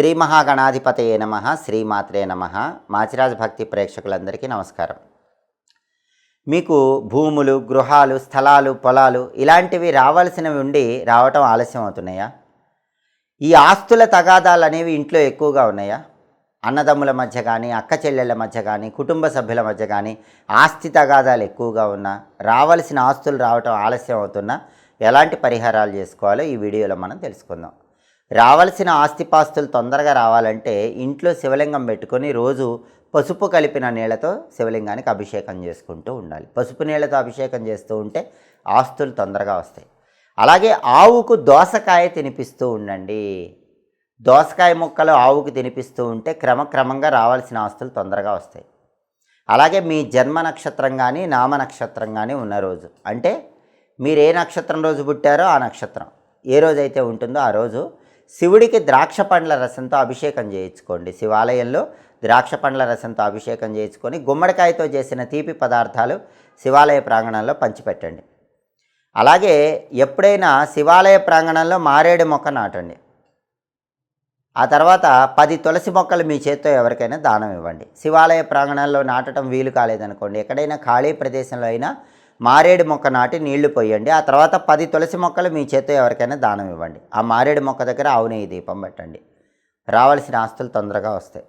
శ్రీ మహాగణాధిపతయే నమ శ్రీమాత్రే నమ. మాచిరాజ్ భక్తి ప్రేక్షకులందరికీ నమస్కారం. మీకు భూములు గృహాలు స్థలాలు పొలాలు ఇలాంటివి రావాల్సినవి ఉండి రావటం ఆలస్యం అవుతున్నాయా? ఈ ఆస్తుల తగాదాలు అనేవి ఇంట్లో ఎక్కువగా ఉన్నాయా? అన్నదమ్ముల మధ్య కానీ అక్క చెల్లెళ్ళ మధ్య కానీ కుటుంబ సభ్యుల మధ్య కానీ ఆస్తి తగాదాలు ఎక్కువగా ఉన్నా రావాల్సిన ఆస్తులు రావటం ఆలస్యం అవుతున్నా ఎలాంటి పరిహారాలు చేసుకోవాలో ఈ వీడియోలో మనం తెలుసుకుందాం. రావాల్సిన ఆస్తిపాస్తులు తొందరగా రావాలంటే ఇంట్లో శివలింగం పెట్టుకొని రోజు పసుపు కలిపిన నీళ్ళతో శివలింగానికి అభిషేకం చేసుకుంటూ ఉండాలి. పసుపు నీళ్ళతో అభిషేకం చేస్తూ ఉంటే ఆస్తులు తొందరగా వస్తాయి. అలాగే ఆవుకు దోసకాయ తినిపిస్తూ ఉండండి. దోసకాయ ముక్కలు ఆవుకు తినిపిస్తూ ఉంటే క్రమక్రమంగా రావాల్సిన ఆస్తులు తొందరగా వస్తాయి. అలాగే మీ జన్మ నక్షత్రం కానీ నామ నక్షత్రం కానీ ఉన్న రోజు. అంటే మీరు ఏ నక్షత్రం రోజు పుట్టారో ఆ నక్షత్రం. ఏ రోజైతే ఉంటుందో ఆ రోజు శివుడికి ద్రాక్ష పండ్ల రసంతో అభిషేకం చేయించుకోండి. శివాలయంలో ద్రాక్ష పండ్ల రసంతో అభిషేకం చేయించుకొని గుమ్మడికాయతో చేసిన తీపి పదార్థాలు శివాలయ ప్రాంగణంలో పంచిపెట్టండి. అలాగే ఎప్పుడైనా శివాలయ ప్రాంగణంలో మారేడు మొక్క నాటండి. ఆ తర్వాత పది తులసి మొక్కలు మీ చేత్తో ఎవరికైనా దానం ఇవ్వండి. శివాలయ ప్రాంగణంలో నాటడం వీలు కాలేదనుకోండి. ఎక్కడైనా ఖాళీ ప్రదేశంలో అయినా మారేడు మొక్క నాటి నీళ్ళు పోయండి. ఆ తర్వాత పది తులసి మొక్కలు మీ చేత్తో ఎవరికైనా దానం ఇవ్వండి. ఆ మారేడు మొక్క దగ్గర ఆవు దీపం పెట్టండి. రావాల్సిన ఆస్తులు తొందరగా వస్తాయి.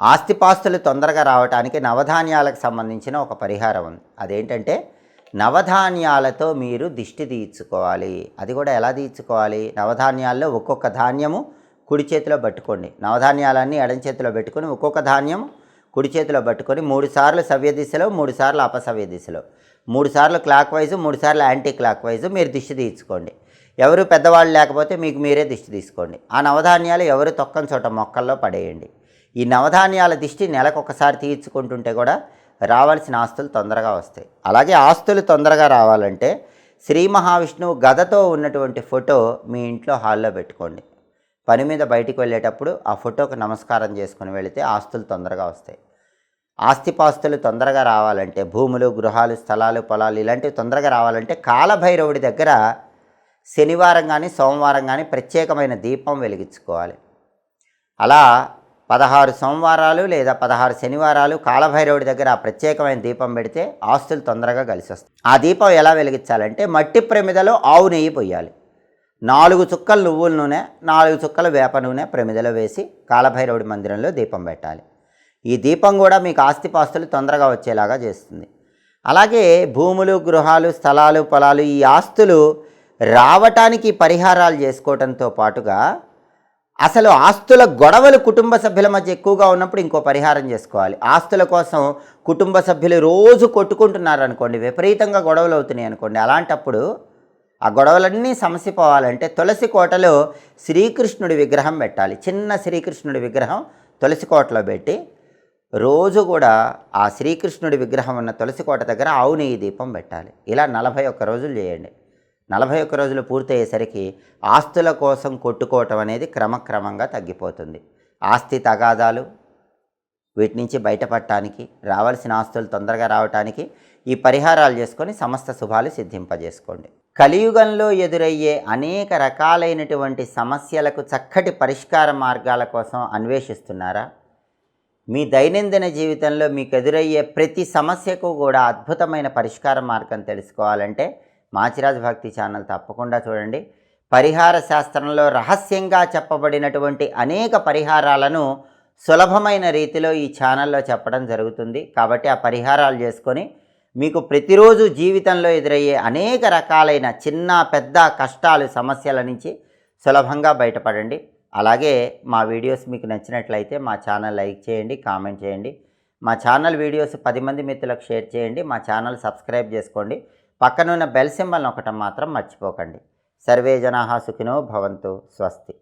ఆస్తిపాస్తులు తొందరగా రావడానికి నవధాన్యాలకు సంబంధించిన ఒక పరిహారం ఉంది. అదేంటంటే నవధాన్యాలతో మీరు దిష్టి తీర్చుకోవాలి అది కూడా ఎలా తీర్చుకోవాలి నవధాన్యాల్లో ఒక్కొక్క ధాన్యము కుడి చేతిలో పట్టుకోండి. నవధాన్యాలన్నీ ఎడం చేతిలో పెట్టుకొని ఒక్కొక్క ధాన్యం కుడి చేతిలో పట్టుకొని మూడు సార్లు సవ్య దిశలో మూడు సార్లు అపసవ్య దిశలో. మూడు సార్లు క్లాక్ వైజ్ మూడు సార్లు యాంటీ క్లాక్ వైజ్ మీరు దిష్టి తీర్చుకోండి ఎవరు పెద్దవాళ్ళు లేకపోతే మీకు మీరే దిష్టి తీసుకోండి. ఆ నవధాన్యాలు ఎవరు తొక్కని చోట మొక్కల్లో పడేయండి. ఈ నవధాన్యాల దిష్టి నెలకొకసారి తీర్చుకుంటుంటే కూడా రావాల్సిన ఆస్తులు తొందరగా వస్తాయి. అలాగే ఆస్తులు తొందరగా రావాలంటే శ్రీ మహావిష్ణువు గదతో ఉన్నటువంటి ఫోటో మీ ఇంట్లో హాల్లో పెట్టుకోండి. పని మీద బయటికి వెళ్ళేటప్పుడు ఆ ఫోటోకు నమస్కారం చేసుకుని వెళితే ఆస్తులు తొందరగా వస్తాయి. ఆస్తిపాస్తులు తొందరగా రావాలంటే భూములు గృహాలు స్థలాలు పొలాలు ఇలాంటివి తొందరగా రావాలంటే కాలభైరవుడి దగ్గర శనివారం కానీ సోమవారం కానీ ప్రత్యేకమైన దీపం వెలిగించుకోవాలి. అలా పదహారు సోమవారాలు లేదా పదహారు శనివారాలు కాలభైరవుడి దగ్గర ఆ ప్రత్యేకమైన దీపం పెడితే ఆస్తులు తొందరగా కలిసి వస్తాయి ఆ దీపం ఎలా వెలిగించాలంటే మట్టి ప్రమిదలో ఆవు నెయ్యి పొయ్యాలి నాలుగు చుక్కలు నువ్వుల నూనె నాలుగు చుక్కల వేప నూనె ప్రమిదలో వేసి కాలభైరవుడి మందిరంలో దీపం పెట్టాలి. ఈ దీపం కూడా మీకు ఆస్తిపాస్తులు తొందరగా వచ్చేలాగా చేస్తుంది. అలాగే భూములు గృహాలు స్థలాలు పొలాలు ఈ ఆస్తులు రావటానికి పరిహారాలు చేసుకోవడంతో పాటుగా అసలు ఆస్తుల గొడవలు కుటుంబ సభ్యుల మధ్య ఎక్కువగా ఉన్నప్పుడు ఇంకో పరిహారం చేసుకోవాలి. ఆస్తుల కోసం కుటుంబ సభ్యులు రోజు కొట్టుకుంటున్నారు అనుకోండి విపరీతంగా గొడవలు అవుతున్నాయి అనుకోండి అలాంటప్పుడు ఆ గొడవలన్నీ సమసిపోవాలంటే తులసి కోటలో శ్రీకృష్ణుడి విగ్రహం పెట్టాలి. చిన్న శ్రీకృష్ణుడి విగ్రహం తులసి కోటలో పెట్టి రోజు కూడా ఆ శ్రీకృష్ణుడి విగ్రహం ఉన్న తులసి కోట దగ్గర ఆవు నెయ్యి దీపం పెట్టాలి. ఇలా నలభై ఒక్క రోజులు చేయండి. నలభై ఒక్క రోజులు పూర్తయ్యేసరికి ఆస్తుల కోసం కొట్టుకోవటం అనేది క్రమక్రమంగా తగ్గిపోతుంది. ఆస్తి తగాదాలు వీటి నుంచి బయటపడటానికి రావాల్సిన ఆస్తులు తొందరగా రావటానికి ఈ పరిహారాలు చేసుకొని సమస్త శుభాలు సిద్ధింపజేసుకోండి. కలియుగంలో ఎదురయ్యే అనేక రకాలైనటువంటి సమస్యలకు చక్కటి పరిష్కార మార్గాల కోసం అన్వేషిస్తున్నారా? మీ దైనందిన జీవితంలో మీకు ఎదురయ్యే ప్రతి సమస్యకు కూడా అద్భుతమైన పరిష్కార మార్గం తెలుసుకోవాలంటే మాచిరాజ్ భక్తి ఛానల్ తప్పకుండా చూడండి. పరిహార శాస్త్రంలో రహస్యంగా చెప్పబడినటువంటి అనేక పరిహారాలను సులభమైన రీతిలో ఈ ఛానల్లో చెప్పడం జరుగుతుంది. కాబట్టి ఆ పరిహారాలు చేసుకొని మీకు ప్రతిరోజు జీవితంలో ఎదురయ్యే అనేక రకాలైన చిన్న పెద్ద కష్టాలు సమస్యల నుంచి సులభంగా బయటపడండి. అలాగే మా వీడియోస్ మీకు నచ్చినట్లయితే మా ఛానల్ లైక్ చేయండి కామెంట్ చేయండి. మా ఛానల్ వీడియోస్ పది మంది మిత్రులకు షేర్ చేయండి మా ఛానల్ సబ్స్క్రైబ్ చేసుకోండి. పక్కనున్న బెల్ సింబల్ ఒకటం మాత్రం మర్చిపోకండి. సర్వే జనాహా సుఖినో భవంతు స్వస్తి.